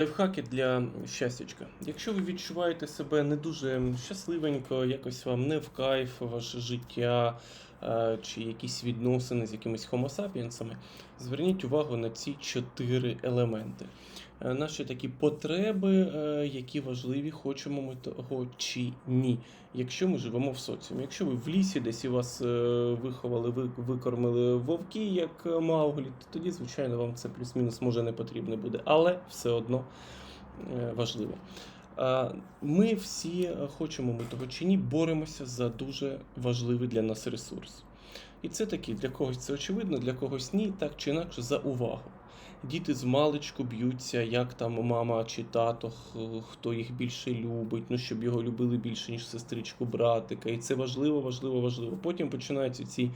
Лайфхаки для щастячка. Якщо ви відчуваєте себе не дуже щасливенько, якось вам не в кайф ваше життя чи якісь відносини з якимись хомосапіенсами, зверніть увагу на ці чотири елементи. Е, Наші такі потреби, е, які важливі, хочемо ми того чи ні. Якщо ми живемо в соціумі. Якщо ви в лісі десь і вас е, виховали, ви- викормили вовки, як е, Мауглі, то тоді, звичайно, вам це плюс-мінус може не потрібно буде, але все одно е, важливо. Ми всі, е, хочемо ми того чи ні, боремося за дуже важливий для нас ресурс. І це такі, для когось це очевидно, для когось ні, так чи інакше, за увагу. Діти з маличку б'ються, як там мама чи тато, хто їх більше любить, ну щоб його любили більше, ніж сестричку, братика. І це важливо, важливо, важливо. Потім починаються ці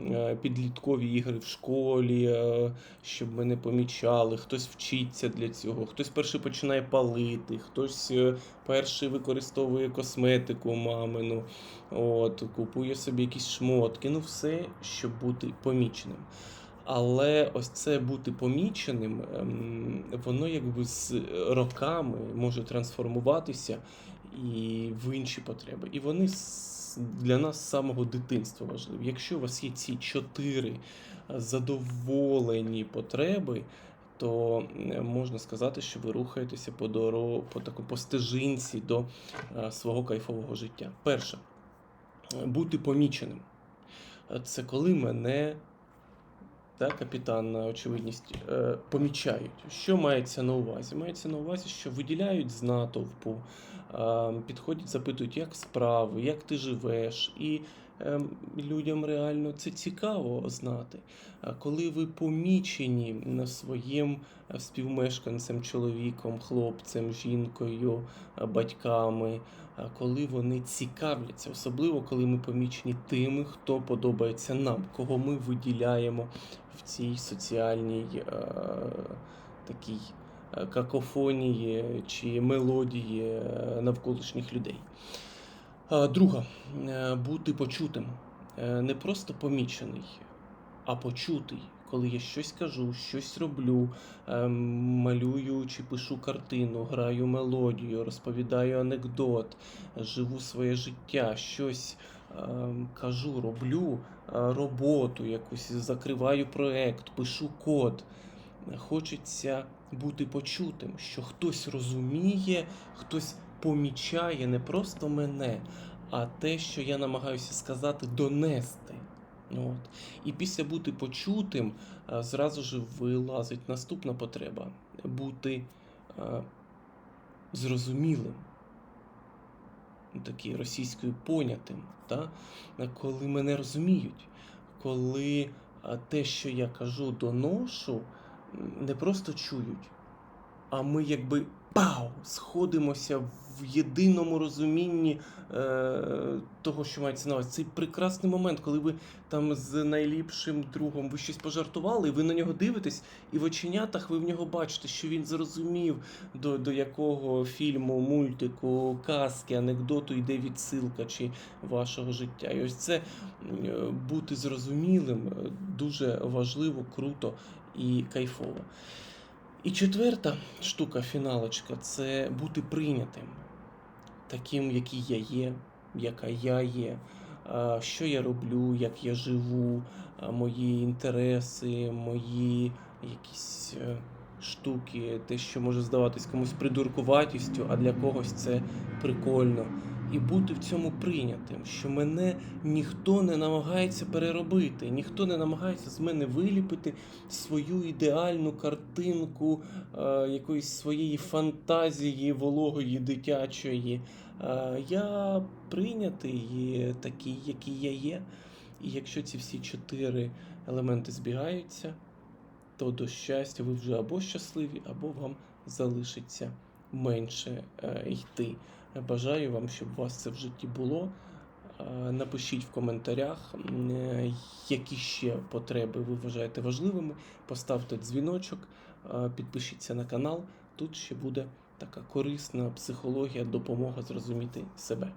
е, підліткові ігри в школі, е, щоб ми не помічали. Хтось вчиться для цього, хтось перший починає палити, хтось е, перший використовує косметику мамину, от, купує собі якісь шмотки. Ну, все, щоб бути поміченим. Але ось це бути поміченим, ем, воно якби з роками може трансформуватися і в інші потреби. І вони для нас з самого дитинства важливі. Якщо у вас є ці чотири задоволені потреби, то можна сказати, що ви рухаєтеся по дорогу, по таку по стежинці до е, свого кайфового життя. Перше, бути поміченим. Е, Це коли мене та капітан на очевидність е, помічають. Що мається на увазі? Мається на увазі, що виділяють з натовпу, е, підходять, запитують, як справи, як ти живеш, і людям реально це цікаво знати. Коли ви помічені своїм е, співмешканцем, чоловіком, хлопцем, жінкою, е, батьками, коли вони цікавляться, особливо коли ми помічені тими, хто подобається нам, кого ми виділяємо в цій соціальній е, такій какофонії чи мелодії навколишніх людей. Е, Друга, е, бути почутим. Е, Не просто помічений, а почутий. Коли я щось кажу, щось роблю, малюю чи пишу картину, граю мелодію, розповідаю анекдот, живу своє життя, щось кажу, роблю роботу якусь, закриваю проект, пишу код. Хочеться бути почутим, що хтось розуміє, хтось помічає не просто мене, а те, що я намагаюся сказати, донести. От. І після бути почутим е, зразу ж вилазить наступна потреба бути е, зрозумілим, ну, такий російською понятим, та? Коли мене розуміють, коли е, те, що я кажу, доношу, не просто чують, а ми якби пау! сходимося в єдиному розумінні е, того, що мається на увазі. Цей прекрасний момент, коли ви там з найліпшим другом ви щось пожартували, ви на нього дивитесь, і в оченятах ви в нього бачите, що він зрозумів, до, до якого фільму, мультику, казки, анекдоту йде відсилка чи вашого життя. І ось це е, бути зрозумілим е, дуже важливо, круто і кайфово. І четверта штука, фіналочка, це бути прийнятим, таким, який я є, яка я є, що я роблю, як я живу, мої інтереси, мої якісь е, штуки, те, що може здаватись комусь придуркуватістю, а для когось це прикольно. І бути в цьому прийнятим, що мене ніхто не намагається переробити, ніхто не намагається з мене виліпити свою ідеальну картинку е, якоїсь своєї фантазії вологої дитячої. Е, я прийнятий такий, який я є. І якщо ці всі чотири елементи збігаються, то до щастя ви вже або щасливі, або вам залишиться менше е, йти. Бажаю вам, щоб у вас це в житті було. Е, Напишіть в коментарях, е, які ще потреби ви вважаєте важливими. Поставте дзвіночок, е, підпишіться на канал. Тут ще буде така корисна психологія, допомога зрозуміти себе.